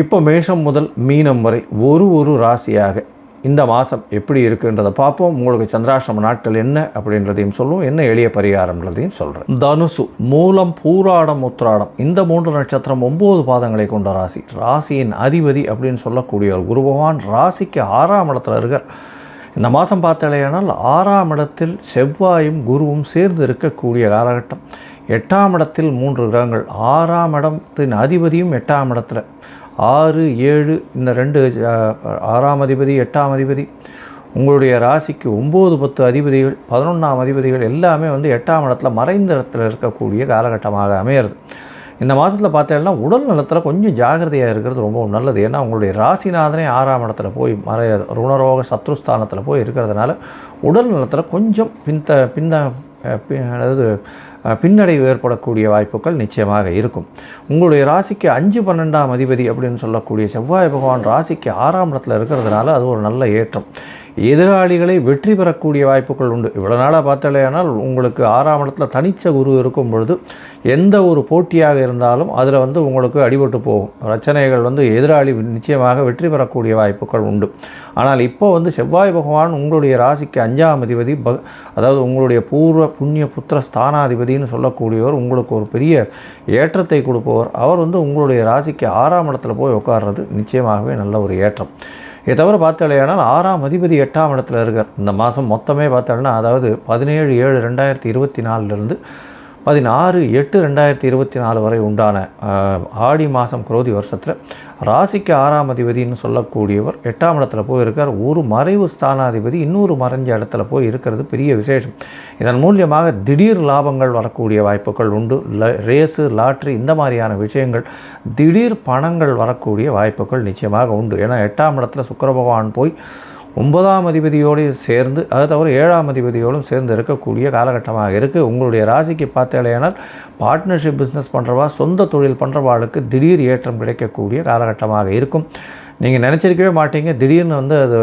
இப்போ மேஷம் முதல் மீனம் வரை ஒரு ஒரு ராசியாக இந்த மாதம் எப்படி இருக்குன்றதை பார்ப்போம். உங்களுக்கு சந்திராசிரம நாட்கள் என்ன அப்படின்றதையும் சொல்லுவோம். என்ன எளிய பரிகாரம்ன்றதையும் சொல்கிறேன் தனுசு மூலம் பூராடம் உத்ராடம் இந்த மூன்று நட்சத்திரம் ஒம்பது பாதங்களை கொண்ட ராசி. ராசியின் அதிபதி அப்படின்னு சொல்லக்கூடிய ஒரு குரு பகவான் ராசிக்கு ஆறாம் இடத்துல இருக்கார். இந்த மாதம் பார்த்தாலேயானால் ஆறாம் இடத்தில் செவ்வாயும் குருவும் சேர்ந்து இருக்கக்கூடிய காலகட்டம். எட்டாம் இடத்தில் மூன்று கிரகங்கள். ஆறாம் இடத்தின் அதிபதியும் எட்டாம் இடத்துல ஆறு ஏழு இந்த ரெண்டு ஆறாம் அதிபதி எட்டாம் அதிபதி உங்களுடைய ராசிக்கு ஒம்பது பத்து அதிபதிகள் பதினொன்றாம் அதிபதிகள் எல்லாமே வந்து எட்டாம் இடத்துல மறைந்த இடத்துல இருக்கக்கூடிய காலகட்டமாக அமையிறது. இந்த மாதத்தில் பார்த்தீங்கன்னா உடல் நலத்தில் கொஞ்சம் ஜாகிரதையாக இருக்கிறது ரொம்ப நல்லது. ஏன்னா உங்களுடைய ராசிநாதனே ஆறாம் இடத்துல போய் மறைய ருணரோக சத்ருஸ்தானத்தில் போய் இருக்கிறதுனால உடல் நலத்தில் கொஞ்சம் பின்த பின்த அதாவது பின்னடைவு ஏற்படக்கூடிய வாய்ப்புகள் நிச்சயமாக இருக்கும். உங்களுடைய ராசிக்கு அஞ்சு பன்னெண்டாம் அதிபதி அப்படின்னு சொல்லக்கூடிய செவ்வாய் பகவான் ராசிக்கு ஆறாம் இடத்துல இருக்கிறதுனால அது ஒரு நல்ல ஏற்றம். எதிராளிகளை வெற்றி பெறக்கூடிய வாய்ப்புகள் உண்டு. இவ்வளோ நாளாக பார்த்தாலேயானால் உங்களுக்கு ஆறாம் இடத்துல தனிச்ச குரு இருக்கும் பொழுது எந்த ஒரு போட்டியாக இருந்தாலும் அதில் வந்து உங்களுக்கு அடிபட்டு போகும். பிரச்சனைகள் வந்து எதிராளி நிச்சயமாக வெற்றி பெறக்கூடிய வாய்ப்புகள் உண்டு. ஆனால் இப்போ வந்து செவ்வாய் பகவான் உங்களுடைய ராசிக்கு அஞ்சாம் அதிபதி ப அதாவது உங்களுடைய பூர்வ புண்ணிய புத்திர ஸ்தானாதிபதினு சொல்லக்கூடியவர் உங்களுக்கு ஒரு பெரிய ஏற்றத்தை கொடுப்பவர். அவர் வந்து உங்களுடைய ராசிக்கு ஆறாம் இடத்துல போய் உட்கார்றது நிச்சயமாகவே நல்ல ஒரு ஏற்றம். இதை தவிர பார்த்தாலேயானால் ஆறாம் அதிபதி எட்டாம் இடத்துல இருக்கார். இந்த மாதம் மொத்தமே பார்த்தாலும்னா அதாவது பதினேழு ஏழு ரெண்டாயிரத்தி இருபத்தி நாலுலேருந்து பதினாறு எட்டு ரெண்டாயிரத்தி இருபத்தி நாலு வரை உண்டான ஆடி மாதம் குரோதி வருஷத்தில் ராசிக்கு ஆறாம் அதிபதினு சொல்லக்கூடியவர் எட்டாம் இடத்துல போய் இருக்கார் ஒரு மறைவு ஸ்தானாதிபதி இன்னொரு மறைஞ்ச இடத்துல போய் இருக்கிறது பெரிய விசேஷம். இதன் மூலியமாக திடீர் லாபங்கள் வரக்கூடிய வாய்ப்புகள் உண்டு. ல ரேஸு லாட்ரி இந்த மாதிரியான விஷயங்கள் திடீர் பணங்கள் வரக்கூடிய வாய்ப்புகள் நிச்சயமாக உண்டு. ஏன்னா எட்டாம் இடத்துல சுக்கிர பகவான் போய் ஒன்பதாம் அதிபதியோடு சேர்ந்து அது தவிர ஏழாம் அதிபதியோடும் சேர்ந்து இருக்கக்கூடிய காலகட்டமாக இருக்குது உங்களுடைய ராசிக்கு பார்த்தேனால் பார்ட்னர்ஷிப் பிஸ்னஸ் பண்ணுறவா சொந்த தொழில் பண்ணுறவாளுக்கு திடீர் ஏற்றம் கிடைக்கக்கூடிய காலகட்டமாக இருக்கும். நீங்கள் நினச்சிருக்கவே மாட்டீங்க. திடீர்னு வந்து அது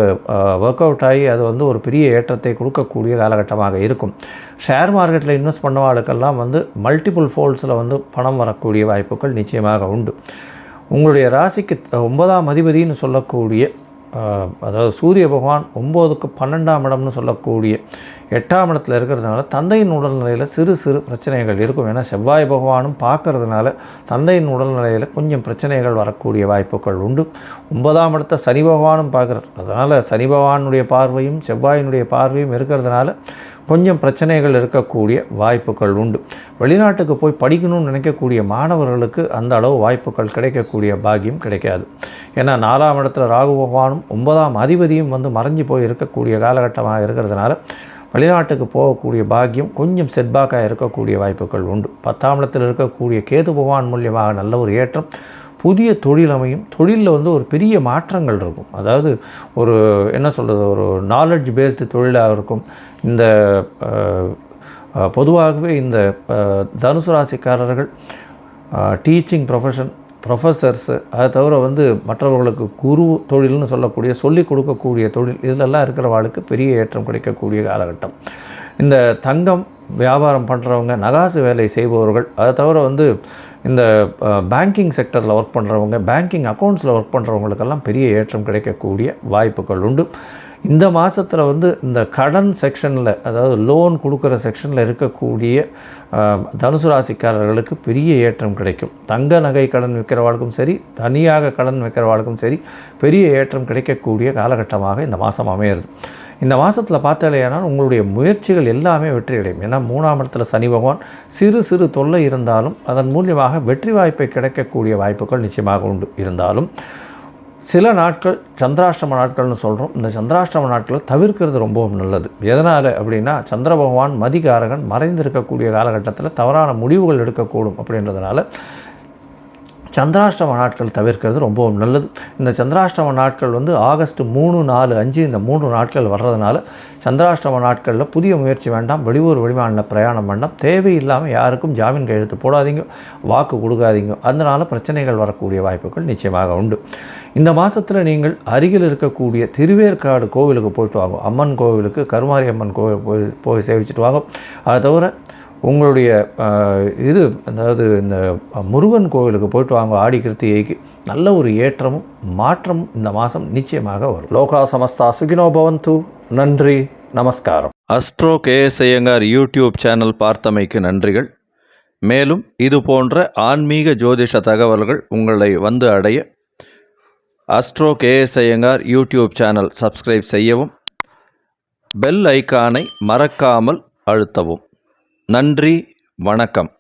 ஒர்க் அவுட் ஆகி அது வந்து ஒரு பெரிய ஏற்றத்தை கொடுக்கக்கூடிய காலகட்டமாக இருக்கும். ஷேர் மார்க்கெட்டில் இன்வெஸ்ட் பண்ணவாளுக்கெல்லாம் வந்து மல்டிபிள் ஃபோல்ஸில் வந்து பணம் வரக்கூடிய வாய்ப்புகள் நிச்சயமாக உண்டு. உங்களுடைய ராசிக்கு ஒன்பதாம் அதிபதினு சொல்லக்கூடிய அதாவது சூரிய பகவான் ஒம்போதுக்கு பன்னெண்டாம் இடம்னு சொல்லக்கூடிய எட்டாம் இடத்துல இருக்கிறதுனால தந்தையின் உடல்நிலையில் சிறு சிறு பிரச்சனைகள் இருக்கும். ஏன்னா செவ்வாய் பகவானும் பார்க்கறதுனால தந்தையின் உடல்நிலையில் கொஞ்சம் பிரச்சனைகள் வரக்கூடிய வாய்ப்புகள் உண்டு. ஒன்பதாம் இடத்த சனி பகவானும் பார்க்குறார். அதனால் சனி பகவானுடைய பார்வையும் செவ்வாயினுடைய பார்வையும் இருக்கிறதுனால கொஞ்சம் பிரச்சனைகள் இருக்கக்கூடிய வாய்ப்புகள் உண்டு. வெளிநாட்டுக்கு போய் படிக்கணும்னு நினைக்கக்கூடிய மாணவர்களுக்கு அந்த அளவு வாய்ப்புகள் கிடைக்கக்கூடிய பாக்கியம் கிடைக்காது. ஏன்னா நாலாம் இடத்துல ராகு பகவானும் ஒன்பதாம் அதிபதியும் வந்து மறைஞ்சு போய் இருக்கக்கூடிய காலகட்டமாக இருக்கிறதுனால வெளிநாட்டுக்கு போகக்கூடிய பாக்கியம் கொஞ்சம் செட்பாக்காக இருக்கக்கூடிய வாய்ப்புகள் உண்டு. பத்தாம் இடத்தில் இருக்கக்கூடிய கேது பகவான் மூலியமாக நல்ல ஒரு ஏற்றம் புதிய தொழில் அமையும் தொழிலில் வந்து ஒரு பெரிய மாற்றங்கள் இருக்கும். அதாவது ஒரு என்ன சொல்கிறது ஒரு நாலெட்ஜ் பேஸ்டு தொழிலாக இருக்கும். இந்த பொதுவாகவே இந்த தனுசு ராசிக்காரர்கள் டீச்சிங் ப்ரொஃபஷன் ப்ரொஃபஸர்ஸு அதை தவிர வந்து மற்றவர்களுக்கு குரு தொழில்னு சொல்லக்கூடிய சொல்லிக் கொடுக்கக்கூடிய தொழில் இதிலெல்லாம் இருக்கிறவாளுக்கு பெரிய ஏற்றம் கிடைக்கக்கூடிய காலகட்டம். இந்த தங்கம் வியாபாரம் பண்ணுறவங்க நகாசு வேலை செய்பவர்கள் அதை தவிர வந்து இந்த பேங்கிங் செக்டரில் ஒர்க் பண்ணுறவங்க பேங்கிங் அக்கௌண்ட்ஸில் ஒர்க் பண்ணுறவங்களுக்கெல்லாம் பெரிய ஏற்றம் கிடைக்கக்கூடிய வாய்ப்புகள் உண்டு. இந்த மாதத்தில் வந்து இந்த கடன் செக்ஷனில் அதாவது லோன் கொடுக்குற செக்ஷனில் இருக்கக்கூடிய தனுசு ராசிக்காரர்களுக்கு பெரிய ஏற்றம் கிடைக்கும். தங்க நகை கடன் விற்கிறவாளுக்கும் சரி தனியாக கடன் விற்கிறவாளுக்கும் சரி பெரிய ஏற்றம் கிடைக்கக்கூடிய காலகட்டமாக இந்த மாதம் அமையிறது. இந்த மாதத்தில் பார்த்தாலேயானால் உங்களுடைய முயற்சிகள் எல்லாமே வெற்றி அடையும் ஏன்னா மூணாம் இடத்துல சனி பகவான் சிறு சிறு தொல்லை இருந்தாலும் அதன் மூலியமாக வெற்றி வாய்ப்பை கிடைக்கக்கூடிய வாய்ப்புகள் நிச்சயமாக உண்டு. இருந்தாலும் சில நாட்கள் சந்திராஷ்டம நாட்கள்னு சொல்கிறோம் இந்த சந்திராஷ்டம நாட்களை தவிர்க்கிறது ரொம்பவும் நல்லது. எதனால் அப்படின்னா சந்திர பகவான் மதிகாரகன் மறைந்திருக்கக்கூடிய காலகட்டத்தில் தவறான முடிவுகள் எடுக்கக்கூடும் அப்படின்றதுனால சந்திராஷ்டம நாட்கள் தவிர்க்கிறது ரொம்பவும் நல்லது. இந்த சந்திராஷ்டம நாட்கள் வந்து ஆகஸ்ட் மூணு நாலு அஞ்சு இந்த மூன்று நாட்கள் வர்றதுனால சந்திராஷ்டம நாட்களில் புதிய முயற்சி வேண்டாம் வெளியூர் வெளிமாநில பிரயாணம் வேண்டாம் தேவையில்லாமல் யாருக்கும் ஜாமீன் கையெழுத்து போடாதீங்க வாக்கு கொடுக்காதீங்க. அதனால் பிரச்சனைகள் வரக்கூடிய வாய்ப்புகள் நிச்சயமாக உண்டு. இந்த மாதத்தில் நீங்கள் அருகில் இருக்கக்கூடிய திருவேற்காடு கோவிலுக்கு போயிட்டு வாங்க. அம்மன் கோவிலுக்கு கருமாரி அம்மன் கோவில் போய் போய் சேவிச்சுட்டு வாங்க. அதை தவிர உங்களுடைய இது அதாவது இந்த முருகன் கோவிலுக்கு போயிட்டு வாங்க ஆடி கிருத்திகைக்கு நல்ல ஒரு ஏற்றமும் மாற்றமும் இந்த மாதம் நிச்சயமாக வரும். லோகா சமஸ்தா சுகினோ பவந்து. நன்றி நமஸ்காரம். Astro KS Iyengar YouTube channel பார்த்தமைக்கு நன்றிகள். மேலும் இது போன்ற ஆன்மீக ஜோதிஷ தகவல்கள் உங்களை வந்து அடைய astro KS Iyengar YouTube channel subscribe செய்யவும் பெல் ஐகானை மறக்காமல் அழுத்தவும். நன்றி வணக்கம்.